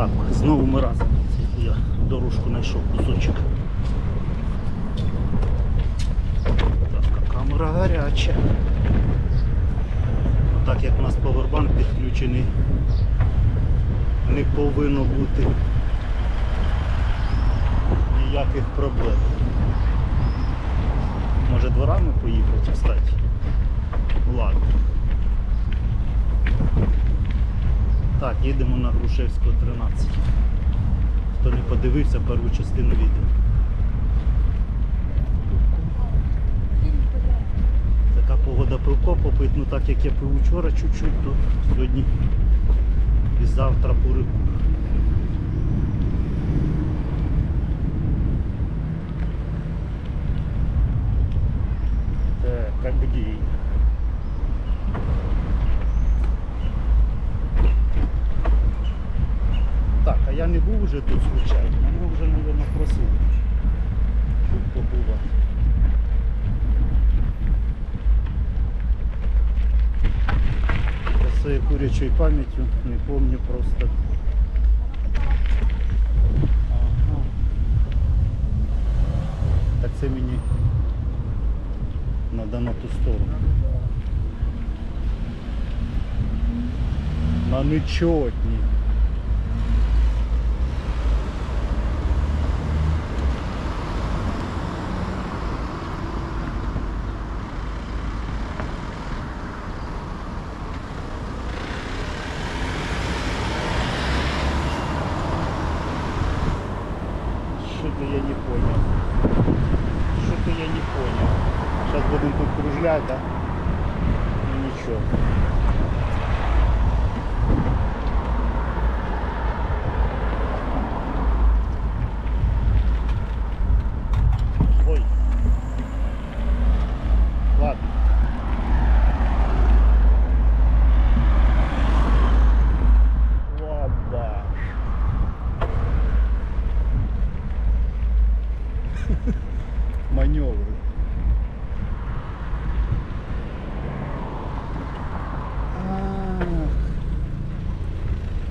Так, знову ми разом. Я дорожку знайшов кусочок. Так, камера гаряча. Так як у нас повербанк підключений, не повинно бути ніяких проблем. Може дворами поїхати, кстати? Ладно. Так, їдемо на Грушевського 13. Хто не подивився першу частину відео. Така погода Прокопопить, ну так як я пив вчора чуть-чуть, то сьогодні і завтра перекур. вже тут случайно, мене вже, мабуть, просили, щоб побувати. Я своєю курячою пам'яттю не пам'ятаю просто. Ага. Так це мені треба на ту сторону. На нечотні. Да?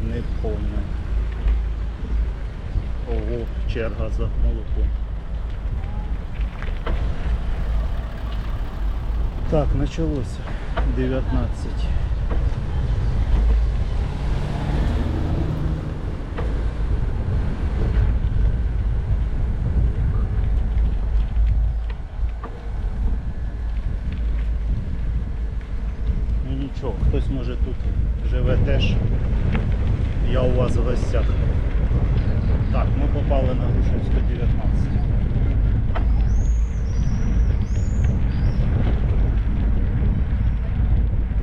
Не помню. Ого, черга за молоком. Так, началось 19. Може тут живе теж. Я у вас в гостях. Так, ми попали на Грушевську 19.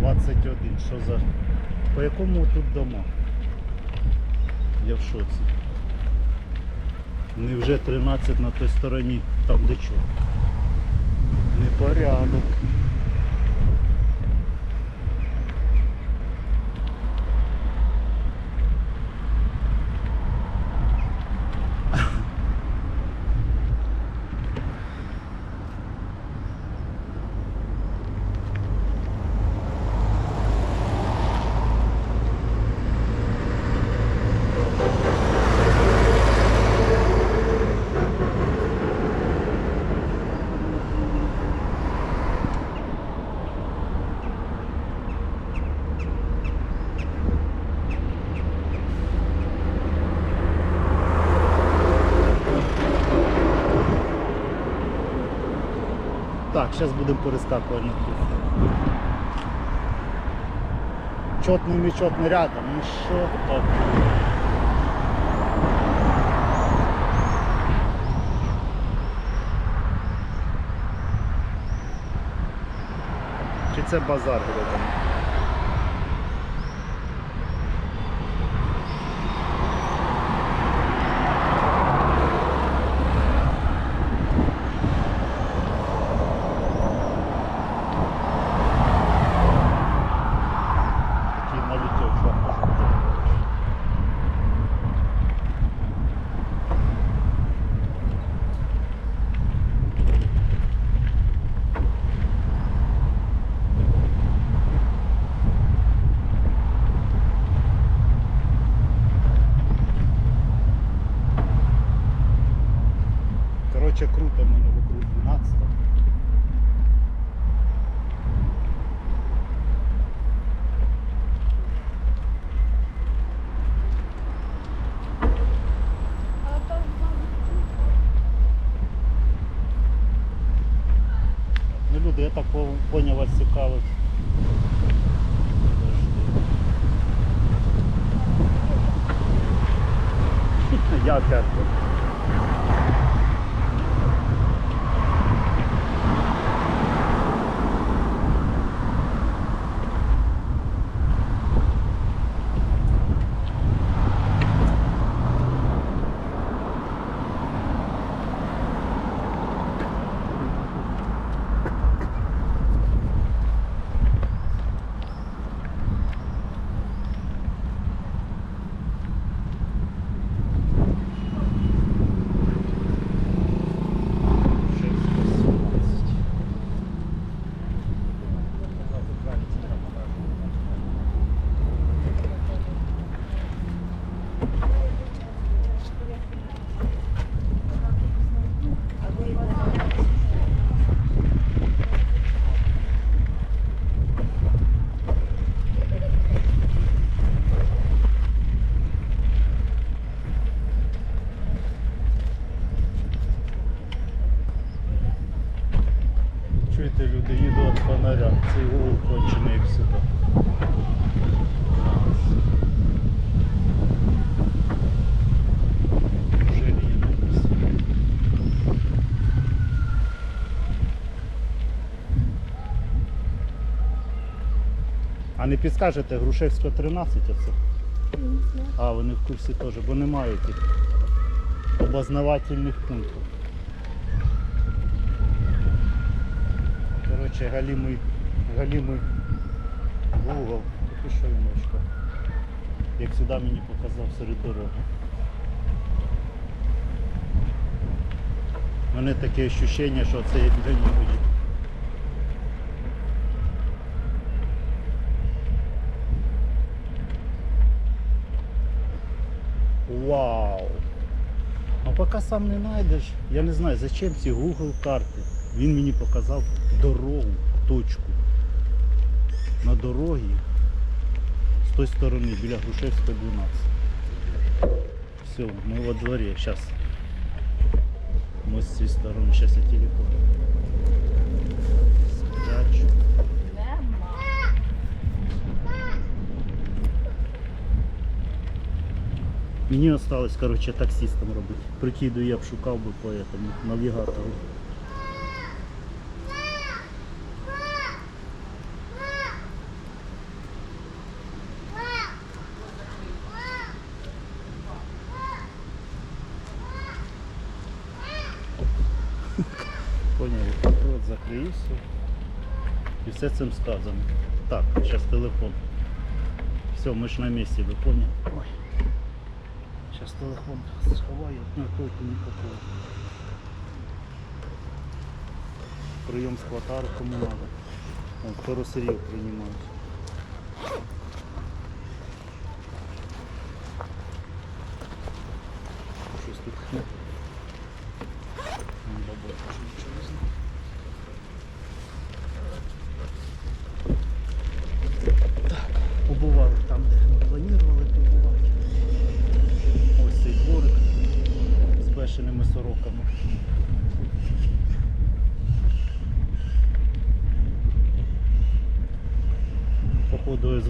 Двадцять. Що за... По якому тут дома? Я в шоці. Невже 13 на той стороні, там де чого? Непорядок. Так, зараз будемо перескакувати. Чотний нечотний рядом. Ну що так? Чи це базар? Такий налетів чувак. Коротше, круто мене вокруг 12. А там Ну, люди, я так по- поняв, вас цікавить. Я Як А не підскажете, Грушевська 13 оце? А, вони в курсі теж, бо немає тих обознавательних пунктів. Коротше, галімий, галімий Google. Таке що він очко. Як сюди мені показав серед дороги. У мене таке відчуття, що це як ганімо. Вау! А поки сам не знайдеш, я не знаю, зачем ці Google карти. Він мені показав дорогу, точку. На дорогі з той сторони, біля Грушевської 12. Все, ми во дворі. Зараз. Ми з цієї сторони, зараз я телефон. Спрячу. нема. Мені осталось, короче, таксистом робити. Прикиду я б шукав би по этому навігатору. Поняли, рот закрию все. І все цим сказано. Так, зараз телефон. Все, ми ж на місці, ви поняли? Сейчас телефон сховаю, на толку. Прием с хватару кому надо. Вон,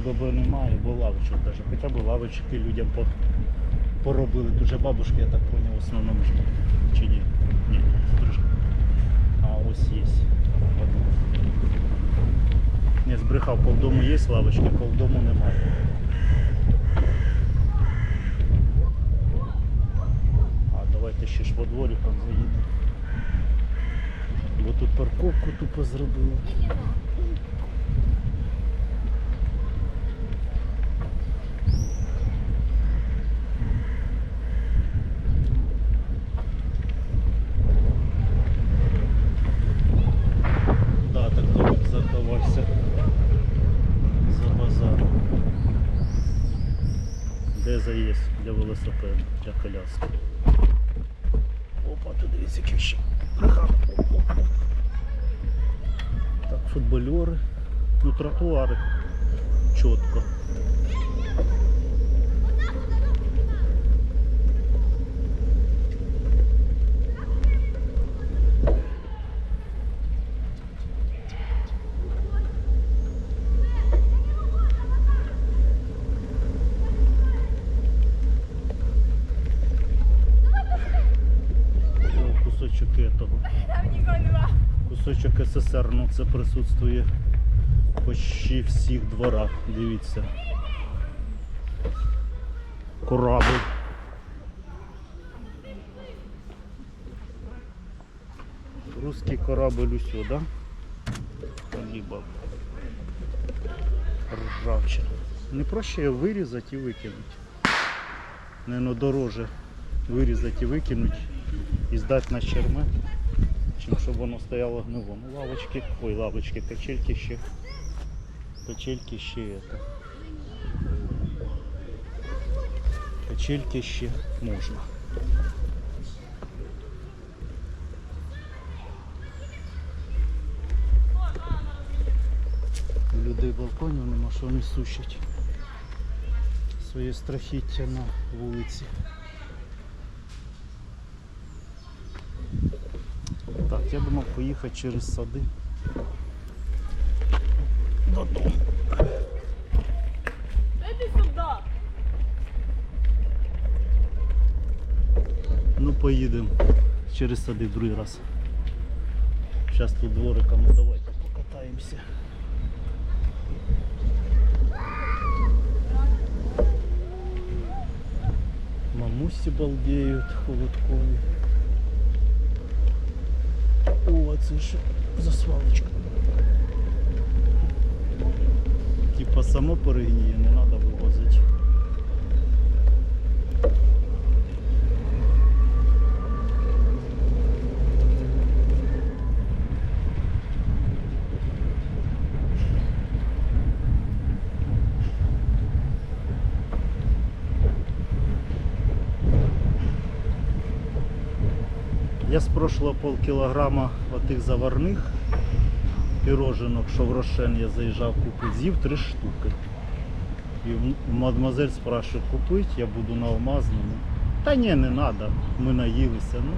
СББ немає, бо лавочок даже. Хоча б лавочки людям поробили. Дуже бабушки, я так поняв, в основному ж. Чи ні? Ні, стрижка. А ось є. Не, збрехав, полдому є лавочки, полдому немає. А давайте ще ж во дворі там заїдемо. Бо тут парковку тупо зробили. Да, так домик заховався за базаром. Де для для коляски. Опа, тут дивіться який ще Так, футбольори. Ну, тротуари. Чітко. СССР, ну це присутствує почти всіх дворах. Дивіться. Корабль. Русский корабль усьо, да? Либо ржавчина. Не проще її вирізати і викинути. Наверно, дороже вирізати і викинути і здати на чермет, чим щоб воно стояло гнило. Лавочки, ой, лавочки, качельки ще. Качельки ще это. Качельки ще можна. У людей балконів нема, що вони сушать своє страхіття на вулиці. Я думав поїхати через сади. Додому. Іди сюди. Ну поїдемо через сади другий раз. Зараз тут двориком, ну давайте покатаємося. Мамусі балдеють холодкові. О, це ж засвалочка. Типа само перегніє, не треба вивозити. Я прошлого полкілограма отих заварних пірожинок, що в Рошен я заїжджав купити, з'їв три штуки. І мадемуазель спрашує купити, я буду на алмазному. Та ні, не треба, ми наїлися. Ну,